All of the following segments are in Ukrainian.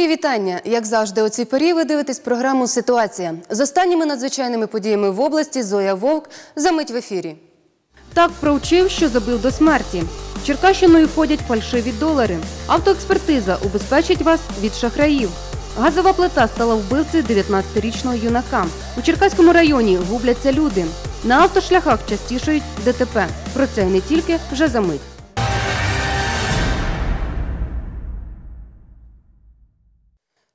Мої вітання. Як завжди, у цій порі ви дивитесь програму Ситуація з останніми надзвичайними подіями в області. Зоя Вовк замить в ефірі. Так провчив, що забив до смерті. Черкащиною ходять фальшиві долари. Автоекспертиза убезпечить вас від шахраїв. Газова плита стала вбивцею 19-річного юнака. У Черкаському районі губляться люди. На автошляхах частішають ДТП. Про це не тільки вже за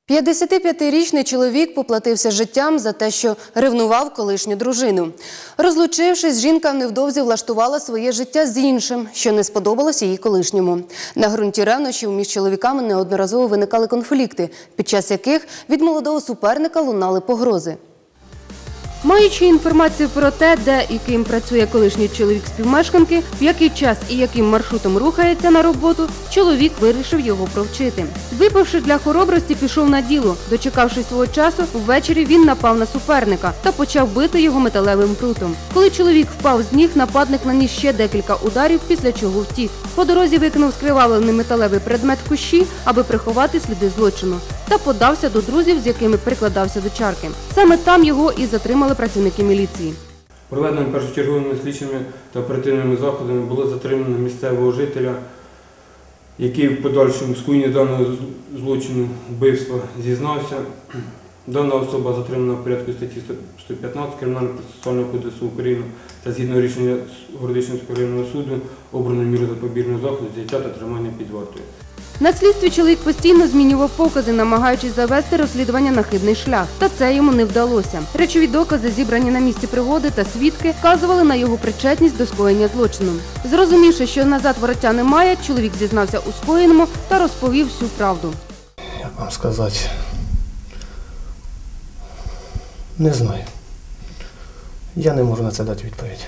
55-річний чоловік поплатився життям за те, що ревнував колишню дружину. Розлучившись, жінка невдовзі влаштувала своє життя з іншим, що не сподобалося її колишньому. На ґрунті ревнощів між чоловіками неодноразово виникали конфлікти, під час яких від молодого суперника лунали погрози. Маючи інформацію про те, де і ким працює колишній чоловік співмешканки, в який час і яким маршрутом рухається на роботу, чоловік вирішив його провчити. Випивши для хоробрості, пішов на діло. Дочекавшись свого часу, ввечері він напав на суперника та почав бити його металевим прутом. Коли чоловік впав з ніг, нападник наніс ще декілька ударів, після чого втік. По дорозі викинув скривавлений металевий предмет в кущі, аби приховати сліди злочину, та подався до друзів, з якими прикладався до чарки. Саме там його і затримали працівники міліції. Проведеними першочерговими слідчими та оперативними заходами було затримано місцевого жителя, який в подальшому скоєнні даного злочину вбивства зізнався. Дана особа затримана в порядку статті 115 Кримінального процесуального кодексу України та згідно рішення Городищенського районного суду обрано міру запобіжного заходу зняття та тримання під вартою. На слідстві чоловік постійно змінював покази, намагаючись завести розслідування на хибний шлях. Та це йому не вдалося. Речові докази, зібрані на місці пригоди та свідки, вказували на його причетність до скоєння злочину. Зрозумівши, що назад вороття немає, чоловік зізнався у скоєному та розповів всю правду. Як вам сказати? Не знаю. Я не можу на це дати відповідь.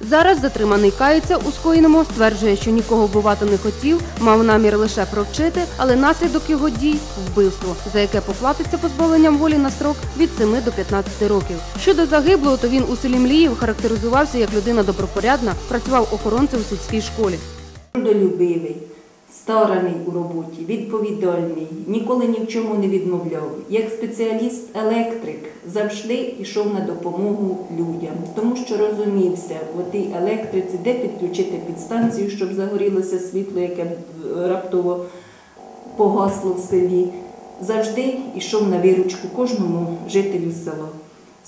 Зараз затриманий кається у скоєному, стверджує, що нікого вбивати не хотів, мав намір лише провчити, але наслідок його дій вбивство, за яке поплатиться позбавленням волі на строк від 7 до 15 років. Щодо загиблого, то він у селі Мліїв характеризувався як людина добропорядна, працював охоронцем у сільській школі. Трудолюбивий, стараний у роботі, відповідальний, ніколи ні в чому не відмовляв. Як спеціаліст-електрик завжди йшов на допомогу людям, тому що розумівся у тій електриці, де підключити підстанцію, щоб загорілося світло, яке е, раптово погасло в селі. Завжди йшов на виручку кожному жителю села.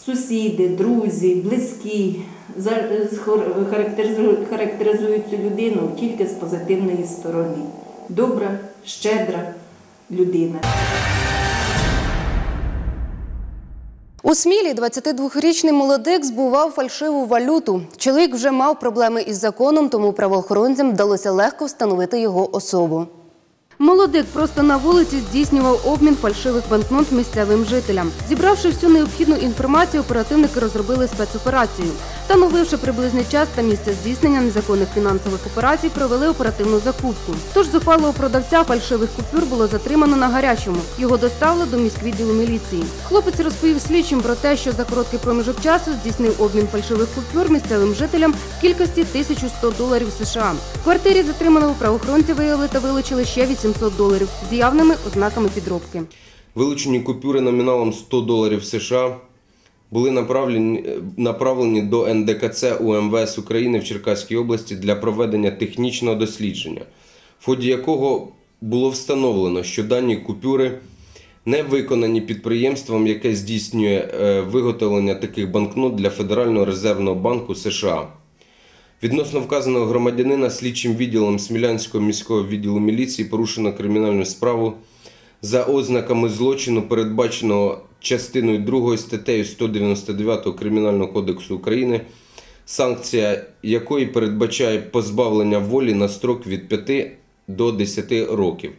Сусіди, друзі, близькі характеризують цю людину тільки з позитивної сторони. Добра, щедра людина. У Смілі 22-річний молодик збував фальшиву валюту. Чоловік вже мав проблеми із законом, тому правоохоронцям вдалося легко встановити його особу. Молодик просто на вулиці здійснював обмін фальшивих банкнот місцевим жителям. Зібравши всю необхідну інформацію, оперативники розробили спецоперацію. Встановивши приблизний час та місце здійснення незаконних фінансових операцій, провели оперативну закупку. Тож зухвалого продавця фальшивих купюр було затримано на гарячому. Його доставили до міськвідділу міліції. Хлопець розповів слідчим про те, що за короткий проміжок часу здійснив обмін фальшивих купюр місцевим жителям в кількості 1100 доларів США. В квартирі затриманого правоохоронці виявили та вилучили ще 800 доларів з явними ознаками підробки. Вилучені купюри номіналом 100 доларів США були направлені, направлені до НДКЦ УМВС України в Черкаській області для проведення технічного дослідження, в ході якого було встановлено, що дані купюри не виконані підприємством, яке здійснює е, виготовлення таких банкнот для Федерального резервного банку США. Відносно вказаного громадянина слідчим відділом Смілянського міського відділу міліції порушено кримінальну справу за ознаками злочину, передбаченого частиною 2 статтею 199 Кримінального кодексу України, санкція якої передбачає позбавлення волі на строк від 5 до 10 років.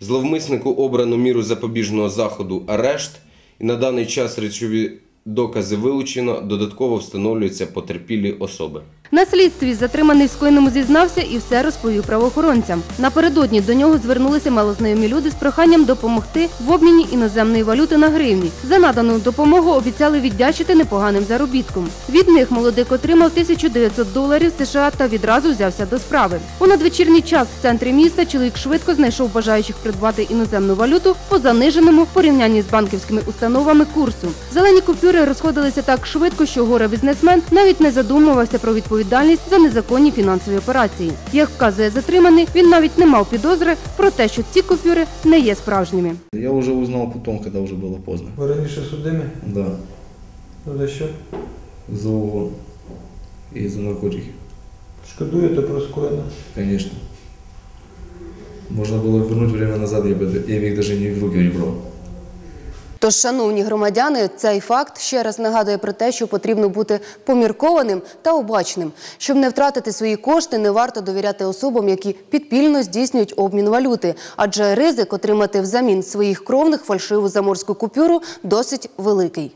Зловмиснику обрано міру запобіжного заходу арешт, і на даний час речові докази вилучено, додатково встановлюються потерпілі особи. На слідстві затриманий в скоєному зізнався і все розповів правоохоронцям. Напередодні до нього звернулися малознайомі люди з проханням допомогти в обміні іноземної валюти на гривні. За надану допомогу обіцяли віддячити непоганим заробітком. Від них молодик отримав 1900 доларів США та відразу взявся до справи. У надвечірній час в центрі міста чоловік швидко знайшов бажаючих придбати іноземну валюту по заниженому в порівнянні з банківськими установами курсу. Зелені купюри розходилися так швидко, що горе бізнесмен навіть не задумувався про відповідальність за незаконні фінансові операції. Як вказує затриманий, він навіть не мав підозри про те, що ці купюри не є справжніми. Я уже узнал потом, когда уже было поздно. Ви раніше судимі? Да, Ну за що? за угон и за наркотики, Шкодуєте про скоєне? конечно. Можно было вернуть время назад, я бы, я бы их даже не в руки не брал. Тож, шановні громадяни, цей факт ще раз нагадує про те, що потрібно бути поміркованим та обачним. Щоб не втратити свої кошти, не варто довіряти особам, які підпільно здійснюють обмін валюти, адже ризик отримати взамін своїх кровних фальшиву заморську купюру досить великий.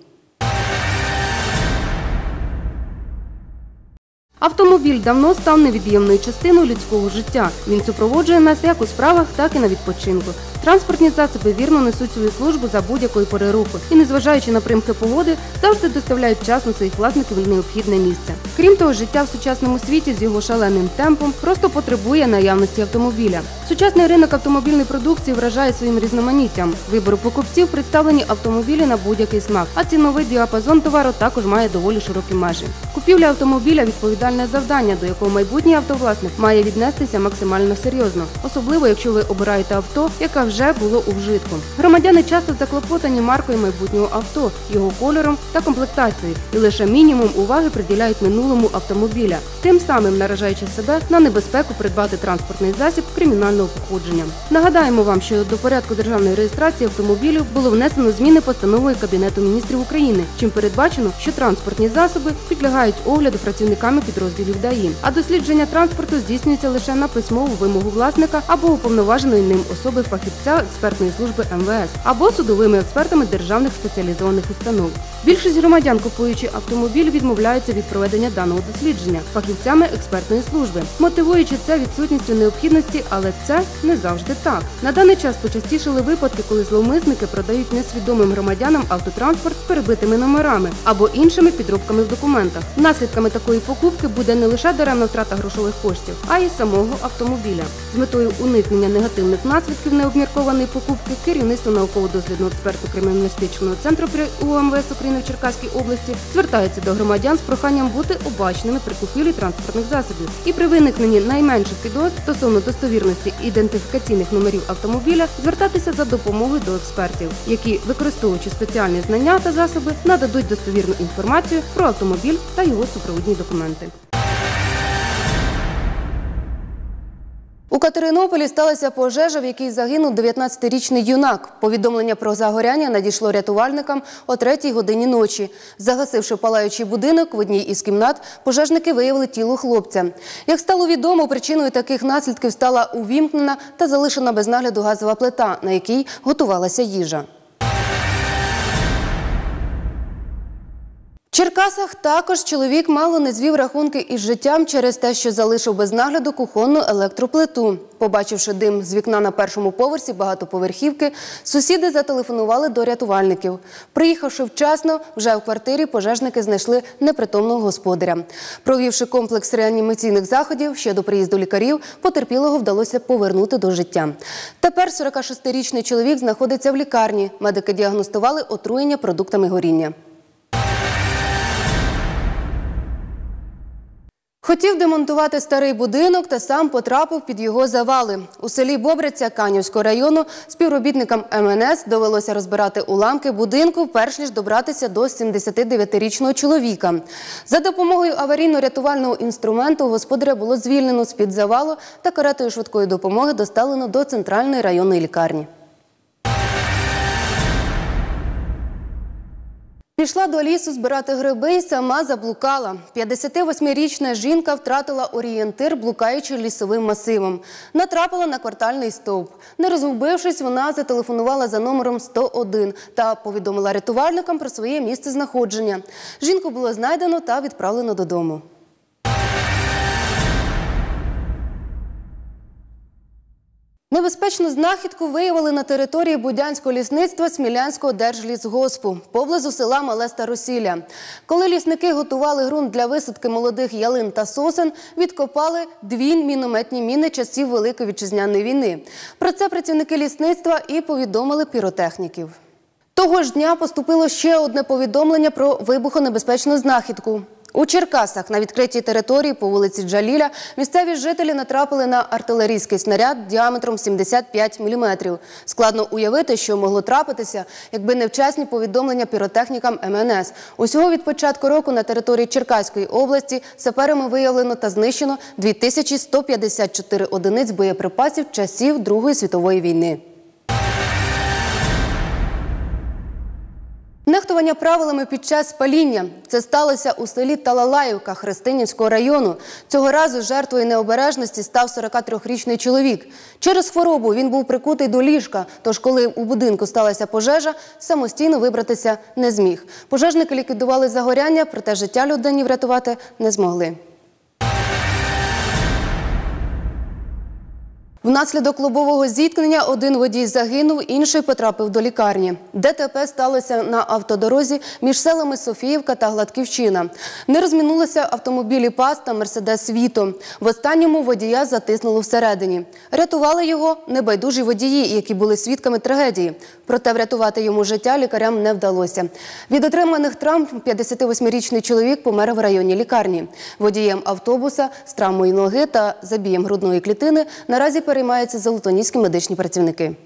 Автомобіль давно став невід'ємною частиною людського життя. Він супроводжує нас як у справах, так і на відпочинку. Транспортні засоби вірно несуть свою службу за будь-якої пори року і, незважаючи на примхи погоди, завжди доставляють вчасно своїх власників в необхідне місце. Крім того, життя в сучасному світі з його шаленим темпом просто потребує наявності автомобіля. Сучасний ринок автомобільної продукції вражає своїм різноманіттям. Вибору покупців представлені автомобілі на будь-який смак, а ціновий діапазон товару також має доволі широкі межі. Купівля автомобіля відповідальне завдання, до якого майбутній автовласник має віднестися максимально серйозно, особливо якщо ви обираєте авто, яке вже було у вжитку. Громадяни часто заклопотані маркою майбутнього авто, його кольором та комплектацією, і лише мінімум уваги приділяють минулому автомобіля, тим самим наражаючи себе на небезпеку придбати транспортний засіб кримінального походження. Нагадаємо вам, що до порядку державної реєстрації автомобілів було внесено зміни постановою Кабінету міністрів України, чим передбачено, що транспортні засоби підлягають огляду працівниками підрозділів ДАІ, а дослідження транспорту здійснюється лише на письмову вимогу власника або уповноваженої ним особи фахівця експертної служби МВС або судовими експертами державних спеціалізованих установ. Більшість громадян, купуючи автомобіль, відмовляються від проведення даного дослідження фахівцями експертної служби, мотивуючи це відсутністю необхідності, але це не завжди так. На даний час почастішили випадки, коли зловмисники продають несвідомим громадянам автотранспорт перебитими номерами або іншими підробками в документах. Наслідками такої покупки буде не лише даремна втрата грошових коштів, а й самого автомобіля. З метою уникнення негативних наслідків необміркованої покупки керівництво науково-дослідного експерту криміналістичного центру при УМВС України в Черкаській області звертається до громадян з проханням бути обачними при купівлі транспортних засобів і при виникненні найменших підозр стосовно достовірності ідентифікаційних номерів автомобіля звертатися за допомогою до експертів, які, використовуючи спеціальні знання та засоби, нададуть достовірну інформацію про автомобіль та його супровідні документи. У Катеринополі сталася пожежа, в якій загинув 19-річний юнак. Повідомлення про загоряння надійшло рятувальникам о 3-й годині ночі. Загасивши палаючий будинок в одній із кімнат, пожежники виявили тіло хлопця. Як стало відомо, причиною таких наслідків стала увімкнена та залишена без нагляду газова плита, на якій готувалася їжа. Черкасах також чоловік мало не звів рахунки із життям через те, що залишив без нагляду кухонну електроплиту. Побачивши дим з вікна на першому поверсі багатоповерхівки, сусіди зателефонували до рятувальників. Приїхавши вчасно, вже в квартирі пожежники знайшли непритомного господаря. Провівши комплекс реанімаційних заходів ще до приїзду лікарів, потерпілого вдалося повернути до життя. Тепер 46-річний чоловік знаходиться в лікарні. Медики діагностували отруєння продуктами горіння. Хотів демонтувати старий будинок та сам потрапив під його завали. У селі Бобриця Канівського району співробітникам МНС довелося розбирати уламки будинку, перш ніж добратися до 79-річного чоловіка. За допомогою аварійно-рятувального інструменту господаря було звільнено з-під завалу та каретою швидкої допомоги доставлено до центральної районної лікарні. Пішла до лісу збирати гриби і сама заблукала. 58-річна жінка втратила орієнтир, блукаючи лісовим масивом. Натрапила на квартальний стовп. Не розгубившись, вона зателефонувала за номером 101 та повідомила рятувальникам про своє місце знаходження. Жінку було знайдено та відправлено додому. Небезпечну знахідку виявили на території Будянського лісництва Смілянського держлісгоспу поблизу села Мале Старосілля. Коли лісники готували ґрунт для висадки молодих ялин та сосен, відкопали дві мінометні міни часів Великої вітчизняної війни. Про це працівники лісництва і повідомили піротехніків. Того ж дня поступило ще одне повідомлення про вибухонебезпечну знахідку. У Черкасах на відкритій території по вулиці Джаліля місцеві жителі натрапили на артилерійський снаряд діаметром 75 мм. Складно уявити, що могло трапитися, якби невчасні повідомлення піротехнікам МНС. Усього від початку року на території Черкаської області саперами виявлено та знищено 2154 одиниць боєприпасів часів Другої світової війни. Нехтування правилами під час паління. Це сталося у селі Талалаївка Христинівського району. Цього разу жертвою необережності став 43-річний чоловік. Через хворобу він був прикутий до ліжка. Тож, коли у будинку сталася пожежа, самостійно вибратися не зміг. Пожежники ліквідували загоряння, проте життя людині врятувати не змогли. Внаслідок лобового зіткнення один водій загинув, інший потрапив до лікарні. ДТП сталося на автодорозі між селами Софіївка та Гладківщина. Не розмінулися автомобілі ПАС та Мерседес Віто. В останньому водія затиснуло всередині. Рятували його небайдужі водії, які були свідками трагедії. Проте врятувати йому життя лікарям не вдалося. Від отриманих травм 58-річний чоловік помер в районній лікарні. Водієм автобуса з травмою ноги та забієм грудної клітини наразі переймаються золотоніські медичні працівники.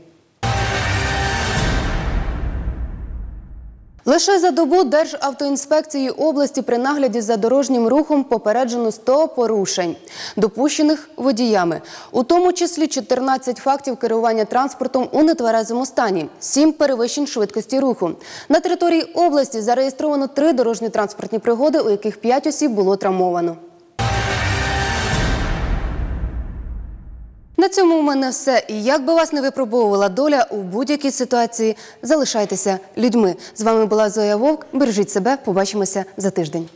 Лише за добу Державтоінспекції області при нагляді за дорожнім рухом попереджено 100 порушень, допущених водіями, у тому числі 14 фактів керування транспортом у нетверезому стані, 7 перевищень швидкості руху. На території області зареєстровано 3 дорожньо-транспортні пригоди, у яких 5 осіб було травмовано. На цьому у мене все. І як би вас не випробовувала доля у будь-якій ситуації, залишайтеся людьми. З вами була Зоя Вовк. Бережіть себе. Побачимося за тиждень.